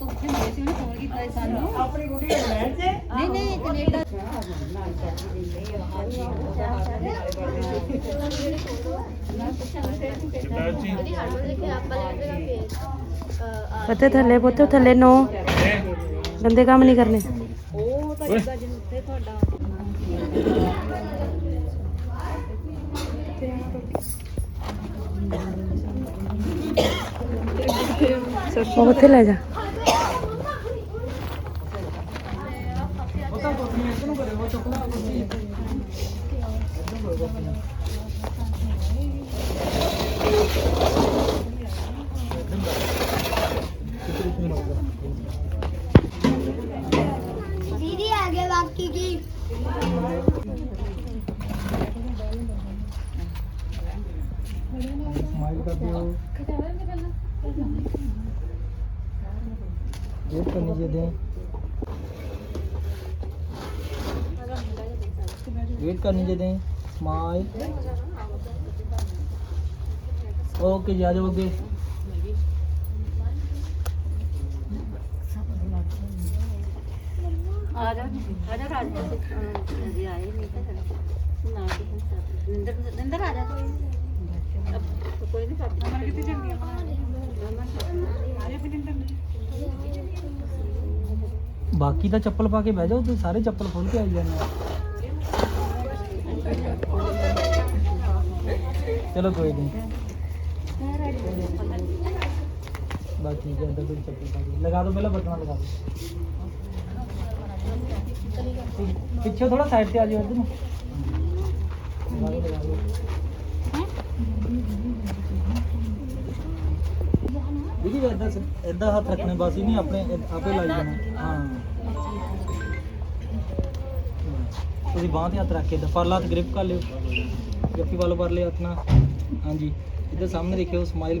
ਪੁੱਤ ਉੱਥੇ ਮਿਲੇ ਸੀ ਉਹਨੇ ਫੋਨ ਕੀਤਾ ਸੀ ਸਾਨੂੰ। ਆਪਣੀ ਗੁੱਡੀ ਲੈਣ ਤੇ ਨਹੀਂ ਨਹੀਂ ਕੈਨੇਡਾ। ਪੱਤੇ ਥੱਲੇ ਪੁੱਤ ਥੱਲੇ ਨੋ। ਗੰਦੇ ਕੰਮ ਨਹੀਂ ਕਰਨੇ। ਉਹ ਉੱਥੇ ਲੈ ਜਾ। ਸਮਾਈਲ ਕਰ ਦਿਓ ਵੇਟ ਕਰਨੀ ਚਾਹੀਦੀ ਵੇਟ ਕਰਨੀ ਚਾਹੀਦੀ ਸਮਾਈਲ ਓਕੇ ਜੀ ਆ ਜਾਓ ਅੱਗੇ ਆ ਜਾ ਆ ਜਾ ਰਾਜ ਜੀ ਆਏ ਨਹੀਂ ਤਾਂ ਨਾ ਕਿ ਨਿੰਦਰ ਨਿੰਦਰ ਆ ਜਾ ਤੂੰ ਕੋਈ ਨਹੀਂ ਕਰਦਾ। ਮੈਂ ਕਿੱਥੇ ਜਾਂਦੀ ਆ? ਬਾਕੀ ਤਾਂ ਚੱਪਲ ਪਾ ਕੇ ਬਹਿ ਜਾਓ ਤੇ ਸਾਰੇ ਚੱਪਲ ਖੋਲ ਕੇ ਆਈ ਜਾਂਦੇ ਆ। ਚਲੋ ਕੋਈ ਨਹੀਂ। ਬਸ ਠੀਕ ਹੈ ਅੰਦਰ ਕੋਈ ਚੱਪਲ ਪਾ ਕੇ। ਲਗਾ ਦਿਓ ਪਹਿਲਾਂ ਬਟਨਾ ਲਗਾ ਦਿਓ। ਪਿੱਛੇ ਥੋੜਾ ਸਾਈਡ ਤੇ ਆ ਜਾਓ ਇੱਧਰ ਨੂੰ। ਲਗਾ ਦਿਓ। ਦੀਦੀ ਇਦਾਂ ਇਦਾਂ ਹੱਥ ਰੱਖਣੇ ਬਸ ਹੀ ਨਹੀਂ, ਆਪਣੇ ਆਪੇ ਲਾਈ ਜਾਣਾ। ਹਾਂ। ਤੁਸੀਂ ਬਾਂਹ ਤੇ ਹੱਥ ਰੱਖ ਕੇ ਦਫਾ ਹੱਥ ਗ੍ਰਿਪ ਕਰ ਲਿਓ। ਜੱਫੀ ਵਾਲੋ ਪਰ ਲਿਓ ਹੱਥ ਨਾਲ। ਹਾਂਜੀ। ਇੱਧਰ ਸਾਹਮਣੇ ਦੇਖਿਓ ਸਮਾਈਲ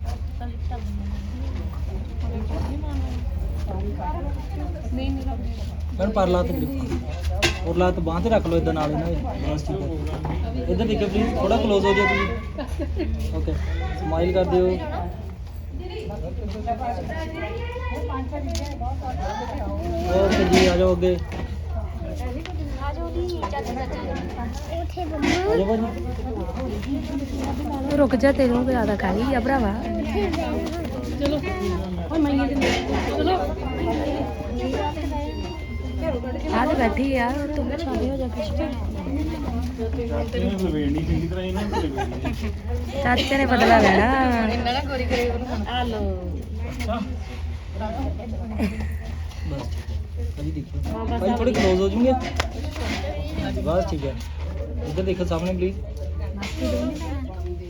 ਪਰ ਪਰ ਲਾਤ ਗ੍ਰਿਪ ਔਰ ਲਾਤ ਬਾਹ ਤੇ ਰੱਖ ਲਓ ਇਦਾਂ ਨਾਲ ਇਹਨਾਂ ਬਸ ਠੀਕ ਹੈ ਇਧਰ ਦੇਖੋ ਪਲੀਜ਼ ਥੋੜਾ ক্লোਜ਼ ਹੋ ਜਾਓ ਤੁਸੀਂ। ਓਕੇ ਸਮਾਈਲ ਕਰ ਦਿਓ। ਓਕੇ ਜੀ, ਆ ਜਾਓ ਅੱਗੇ। ਰੁਕ ਜਾ ਤੈਨੂੰ ਜ਼ਿਆਦਾ ਕਾਲੀ ਆ ਭਰਾਵਾ। ਆ ਤੇ ਬੈਠੀ ਆ ਤੂੰ ਛਾਲੇ ਹੋ ਜਾ ਪਿੱਛੇ ਚਾਚੇ ਨੇ ਬਦਲਾ ਲੈਣਾ। ਬਸ। ਭਾਜੀ ਦੇਖਿਓ ਭਾਜੀ ਥੋੜੇ ক্লোਜ਼ ਹੋ ਜਾਓਗੇ ਬਸ ਠੀਕ ਹੈ ਇੱਧਰ ਦੇਖੋ ਸਾਹਮਣੇ ਪਲੀਜ਼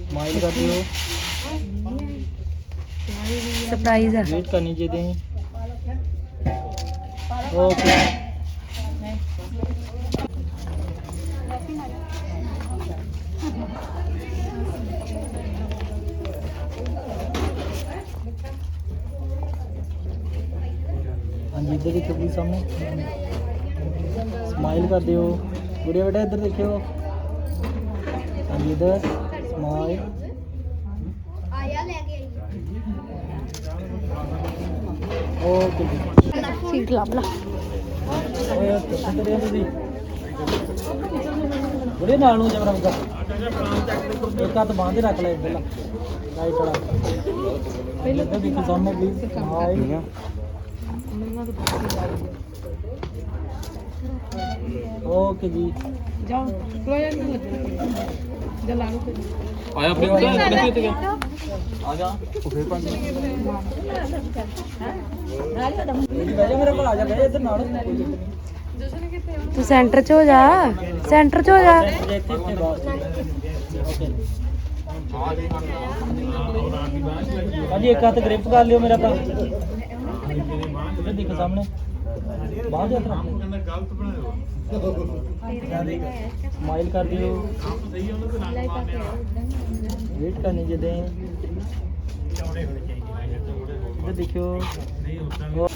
ਸਮਾਈਲ ਕਰ ਦਿਓ ਸਰਪ੍ਰਾਈਜ਼ ਆ ਵੇਟ ਕਰਨੀ ਚਾਹੀਦੀ ਹੈ ਹਾਂਜੀ ਇੱਧਰ ਦੇਖੋ ਪਲੀਜ਼ ਸਾਹਮਣੇ। ਸਮਾਈਲ ਕਰ ਦਿਓ ਗੁੜੀਆ ਬੇਟਾ ਇੱਧਰ ਦੇਖਿਓ। ਹਾਂਜੀ ਇੱਧਰ। ਸਮਾਈਲ ਆਇਆ ਲੈ ਕੇ ਆਈ ਓਕੇ ਸੀਟ ਲਾ ਲਾ। ਓਏ ਕਿੱਧਰ ਗਏ ਤੁਸੀਂ? ਗੁੜੀਆ ਨਾਲ ਨੂੰ ਜਮਰਾ ਮੁਕਾ ਇੱਕ ਹੱਥ ਬਾਂਹ ਤੇ ਰੱਖ ਲੈ ਪਹਿਲਾਂ। ਰਾਈਟ ਵਾਲਾ ਪਹਿਲਾਂ ਦੇਖੋ ਸਾਹਮਣੇ ਪਲੀਜ਼ ਸਮਾਈਲ ਓਕੇ ਜੀ ਜਾਓ ਆਇਆ ਆਪਣੇ ਉੱਤੇ ਕਿੱਥੇ ਗਿਆ ਆ ਜਾ ਉਹ ਫੇਰ ਪੰਜ ਜੀ ਬਹਿ ਜਾ ਮੇਰੇ ਕੋਲ ਆ ਜਾ ਬਹਿ ਜਾ ਇੱਧਰ ਨਾਲ ਕੋਈ ਚੱਕਰ ਨਹੀਂ ਤੂੰ ਸੈਂਟਰ 'ਚ ਹੋ ਜਾ ਸੈਂਟਰ 'ਚ ਹੋ ਜਾ ਇੱਥੇ ਇੱਥੇ ਬਸ ਓਕੇ ਭਾਜੀ ਇੱਕ ਹੱਥ ਗ੍ਰਿਪ ਕਰ ਲਿਓ ਮੇਰਾ ਭਰਾ ਇੱਧਰ ਦੇਖੋ ਸਾਹਮਣੇ ਬਾਹਰ ਦੇ ਹੱਥ ਰੱਖ ਲਿਓ ਸਮਾਈਲ ਕਰ ਦਿਓ ਵੇਟ ਕਰਨੀ ਜਦੇ ਇੱਧਰ ਦੇਖਿਓ ਹੋਰ।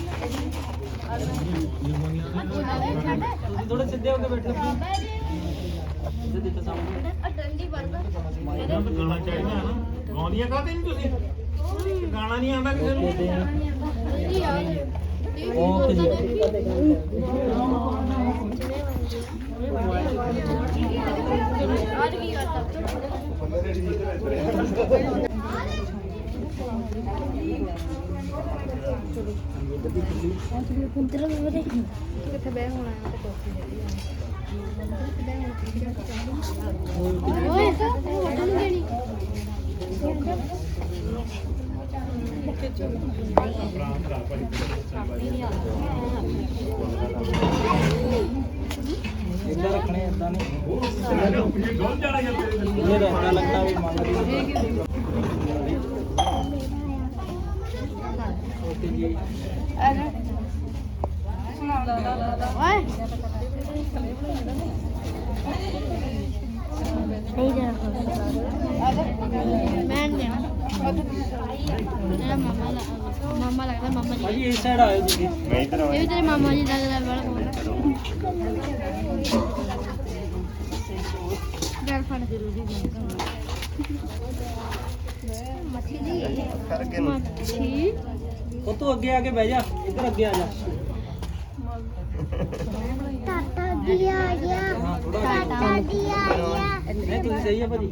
ਤੁਸੀਂ ਥੋੜੇ ਸਿੱਧੇ ਹੋ ਕੇ ਬੈਠੋ ਇੱਧਰ ਦੇਖੋ ਸਾਹਮਣੇ ਡੰਡੀ ਬਰਗਰ ਗਾਣਾ ਚਾਹੀਦਾ ਨਾ ਗਾਉਂਦੀਆਂ ਕਾਹਦੇ ਨਹੀਂ ਤੁਸੀਂ ਗਾਣਾ ਨਹੀਂ ਆਉਂਦਾ ਕਿਸੇ ਨੂੰ ਓਕੇ ਜੀ ਓਕੇ ਜੀ ਅੱਜ ਕੀ ਕਰਤਾ ਉਧਰ ਉਹਦੇ ਕਿੱਥੇ ਬੈ ਹੋਣਾ ਹੈ ਤੇ ਕੋਫੀ ਓਏ। ਤੁਹਾਨੂੰ ਦੇਣੀ ਇੱਦਾਂ ਰੱਖਣੇ ਏਦਾਂ ਨਹੀਂ ਇਹ ਰਹਿਣਾ ਲੱਗਣਾ ਵੀ ਮੰਗਦੀ ਓਕੇ ਜੀ ਓਏ। ਸਹੀ ਜਾ। ਮੈਂ ਨਹੀਂ ਮੇਰਾ ਮਾਮਾ ਲੱਗ- ਮਾਮਾ ਲੱਗਦਾ ਮਾਮਾ ਜੀ ਭਾਜੀ ਇਸ ਸਾਈਡ ਆਇਓ ਤੁਸੀਂ ਇਹ ਵੀ ਤੇਰੇ ਮਾਮਾ ਜੀ ਲੱਗਦਾ ਬੜਾ ਗੱਲ ਫੜ ਜ਼ਰੂਰੀ ਮੱਛੀ ਦੀ ਮੱਛੀ ਉਹ ਤੋਂ ਅੱਗੇ ਆ ਕੇ ਬਹਿ ਜਾ ਇੱਧਰ ਅੱਗੇ ਆ ਜਾ। ਟਾਟਾ ਦੀ ਆ ਗਿਆ ਟਾਟਾ ਦੀ ਆ ਗਿਆ। ਨਹੀਂ ਤੁਸੀਂ ਸਹੀ ਆ ਭਾਜੀ।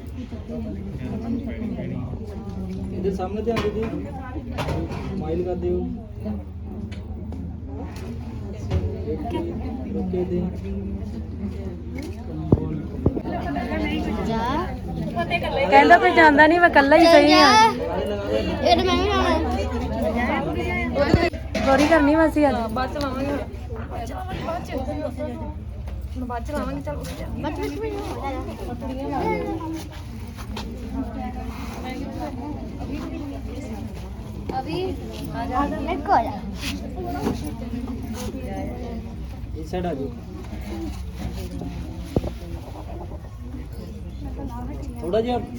ਇਹਦੇ ਸਾਹਮਣੇ ਧਿਆਨ ਦੇ ਸਮਾਈਲ ਕਰ ਦਿਓ। ਓਕੇ ਦੇ ਜਾ ਕਹਿੰਦਾ ਕੋਈ ਜਾਂਦਾ ਨਹੀਂ ਮੈਂ ਕੱਲਾ ਹੀ ਸਹੀ ਆ ਇਹ ਤਾਂ ਮੈਂ ਵੀ ਆਉਣਾ ਗੋਰੀ ਕਰਨੀ ਮਾਸੀ ਅੱਜ। ਬੱਚ ਬੱਚ ਅਭੀ ਆ ਜਾ ਇੱਕ ਹੋ ਜਾ। ਇਸ ਸਾਈਡ ਆ ਜਾਓ ਥੋੜਾ ਜਿਹਾ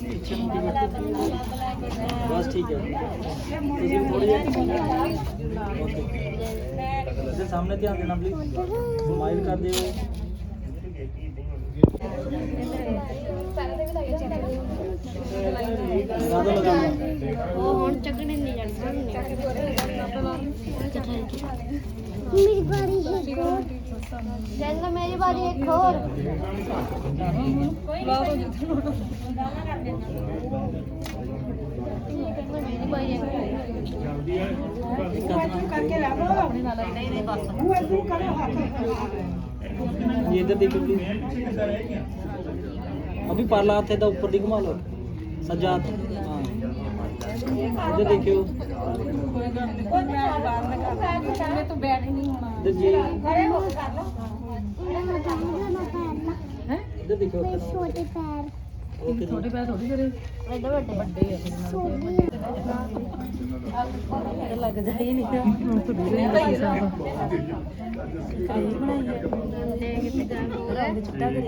ਪਿੱਛੇ ਨੂੰ ਦੀ ਬੈਠੋ ਬਸ ਠੀਕ ਹੈ ਤੁਸੀਂ ਥੋੜਾ ਜਿਹਾ ਓਕੇ ਇਹਦੇ ਸਾਹਮਣੇ ਧਿਆਨ ਦੇਣਾ ਪਲੀਜ਼ ਸਮਾਈਲ ਕਰ ਦਿਓ ਲਗਾ ਦਿਓ ਲਗਾ ਦਿਓ ਉਹ ਹੁਣ ਚੱਕਣੇ ਨਹੀਂ ਜਾਣੀ ਸਾਹਮਣੇ ਮੇਰੀ ਬਾਰੀ ਇੱਕ ਹੋਰ ਜੰਗ ਮੇਰੀ ਬਾਰੀ ਇੱਕ ਹੋਰ ਮੇਰੀ ਬਾਰੀ ਇੱਕ ਹੋਰ ਕਰਕੇ ਲਾ ਲਓ ਆਪਣੇ ਨਾਲ ਨਹੀਂ ਨਹੀਂ ਬਸ ਉਹ ਇਧਰ ਦੇਖੋ अभी पारला हाथ इधर ऊपर दिख मालो सजात हाँ इधर देखियो इधर जी इधर देखियो ਛੋਟੇ ਪੈਰ ओके छोटे पैर ਵੱਡੇ ਵੱਡੇ ਵੱਡੇ ਲੱਗਦਾ ਹੀ ਨਹੀਂ ਹੁਣ ਤੁਹਾਡੀ ਨਹੀਂ ਬਸੀ ਸਾਹਿਬ ਕਈ ਬਣਾਈ ਹੈ ਰੰਗ ਚਿੱਟਾ ਕਰੀ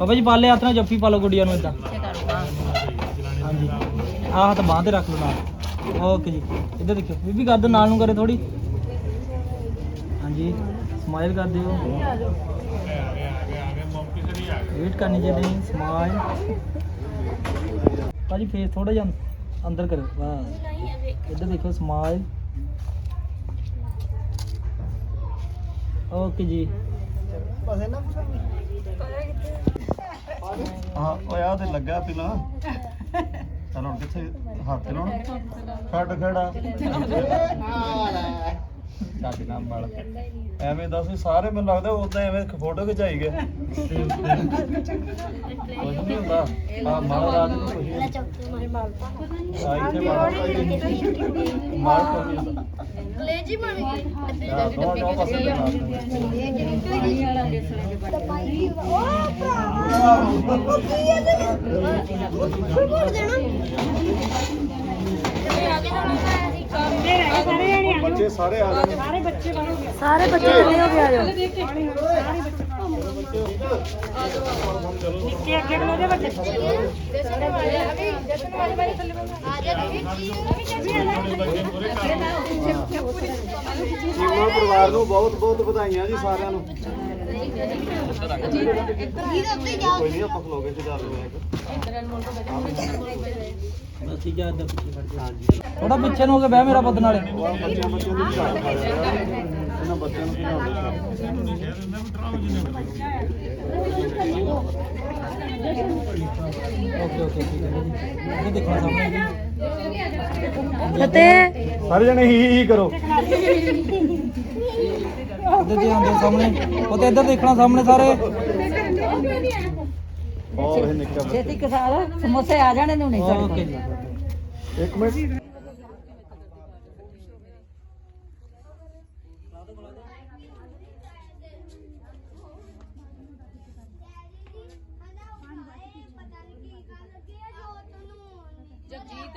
ਬਾਬਾ ਜੀ ਪਾਲੇ ਹੱਥ ਨਾਲ ਜੱਫੀ ਪਾ ਲਓ ਗੁੱਡੀਆਂ ਨੂੰ ਇਦਾਂ। ਹਾਂਜੀ। ਆਹ ਹੱਥ ਬਾਂਹ ਤੇ ਰੱਖ ਲਓ ਨਾਲ। ਓਕੇ ਜੀ। ਇੱਧਰ ਦੇਖਿਓ। ਬੀਬੀ ਕਰ ਦਿਓ ਨਾਲ ਨੂੰ ਕਰੇ ਥੋੜੀ ਹਾਂਜੀ। ਸਮਾਈਲ ਕਰ ਦਿਓ। ਵੇਟ ਕਰਨੀ ਚਾਹੀਦੀ ਸਮਾਈਲ ਭਾਜੀ ਫੇਸ ਥੋੜਾ ਜਿਹਾ ਅੰਦਰ ਕਰੋ ਬਸ। ਇੱਧਰ ਦੇਖੋ ਸਮਾਈਲ ਓਕੇ ਜੀ। ਹਾਂ ਓਏ ਆ ਤੇ ਲੱਗਾ ਪਹਿਲਾਂ ਚਲ ਹੁਣ ਕਿੱਥੇ ਹੱਥ ਲਾਉਣ? ਛੱਡ ਖੜਾ। ਛੱਡ ਕੰਮ ਵਾਲਾ ਐਵੇਂ ਦੱਸ ਵੀ ਸਾਰੇ ਮੈਨੂੰ ਲੱਗਦਾ ਉਦਾਂ ਐਵੇਂ ਫੋਟੋ ਖਿਚਾਈ ਗਏ। ਕੁਝ ਨਹੀਂ ਹੁੰਦਾ। ਆ ਮਹਾਰਾਜ ਨੂੰ ਕੁਝ ਨਹੀਂ। ਆ ਇੱਥੇ ਮਾਰ ਮਾਰ ਕਲੇਜੀ ਬਣ ਗਈ ਆ ਦੋ ਦੋ ਪਾਸੇ ਤੇ ਉਹ ਭਰਾਵਾ ਉਹ ਕੀ ਹੈ ਤੇ ਫੁੱਟ ਦੇਣਾ ਬੱਚੇ ਸਾਰੇ ਆ ਗਏ ਸਾਰੇ ਬੱਚੇ ਖੜੇ ਹੋ ਕੇ ਆ ਜਾਓ ਜੀਵਨ ਪਰਿਵਾਰ ਨੂੰ ਬਹੁਤ ਬਹੁਤ ਵਧਾਈਆਂ ਜੀ ਸਾਰਿਆਂ ਨੂੰ। ਨਹੀਂ ਆਪਾਂ ਖਲੋਗੇ ਤੇ ਚੱਲ ਬਸ ਠੀਕ ਹੈ ਇੱਧਰ ਪਿੱਛੇ ਖੜ ਜਾ ਥੋੜਾ ਪਿੱਛੇ ਨੂੰ ਹੋ ਕੇ ਬਹਿ ਮੇਰਾ ਪੁੱਤ ਨਾਲੇ। ਬੱਚਿਆਂ ਬੱਚਿਆਂ ਨੂੰ ਮਾਰਿਆ ਇਹਨਾਂ ਬੱਚਿਆਂ ਨੂੰ ਖਿਲਾਉਂਦੇ ਓਕੇ ਓਕੇ ਠੀਕ ਹੈ ਇਹ ਦੇਖੋ ਸਾਹਮਣੇ ਫਤਿਹ। ਸਾਰੇ ਜਣੇ ਹੀ ਹੀ ਕਰੋ। ਇੱਧਰ ਜੀ ਆਉਂਦੇ ਸਾਹਮਣੇ। ਉਹ ਤੇ ਇੱਧਰ ਦੇਖਣਾ ਸਾਹਮਣੇ ਸਾਰੇ। ਔਰ ਇਹ ਨਿੱਕਾ ਬੱਚਾ। ਛੇਤੀ ਕਸਾਰ ਸਮੋਸੇ ਆ ਜਾਣੇ ਨੂੰ ਨਹੀਂ ਓਕੇ ਜੀ ਇੱਕ ਮਿੰਟ। ਜਗਜੀਤ?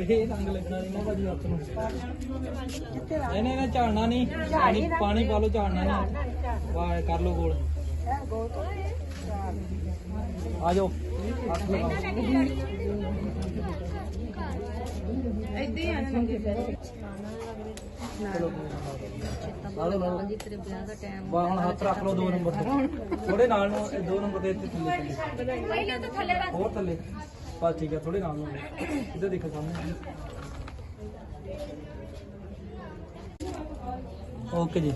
ਇਹ ਰੰਗ ਲੱਗਣਾ ਨਹੀਂ। ਨਾ ਭਾਜੀ ਹੱਥ ਨੂੰ ਨਹੀਂ ਨਹੀਂ ਨਹੀਂ ਝਾੜਨਾ ਨਹੀਂ। ਪਾਣੀ ਪਾਣੀ ਪਾ ਲਓ ਝਾੜਨਾ। ਨਹੀਂ ਵਾਹ ਕਰ ਲਓ ਗੋਲ। ਆ ਜਾਓ। ਹੱਥ ਲਗਾਓ ਚਲੋ। ਲਾ ਲਓ, ਲਾ ਲਓ। ਤੇਰੇ ਵਿਆਹ ਦਾ ਟਾਈਮ ਵਾਹ ਹੁਣ ਹੱਥ ਰੱਖ ਲਓ ਦੋ ਨੰਬਰ ਤੇ। ਥੋੜੇ ਨਾਲ ਨੂੰ ਇਹ ਦੋ ਨੰਬਰ ਦੇ ਇੱਥੇ ਥੱਲੇ। ਥੱਲੇ ਹੋਰ ਥੱਲੇ। ਬਸ ਠੀਕ ਹੈ ਥੋੜੇ ਨਾਲ ਇੱਧਰ ਦੇਖੋ ਸਾਹਮਣੇ। ਓਕੇ ਜੀ।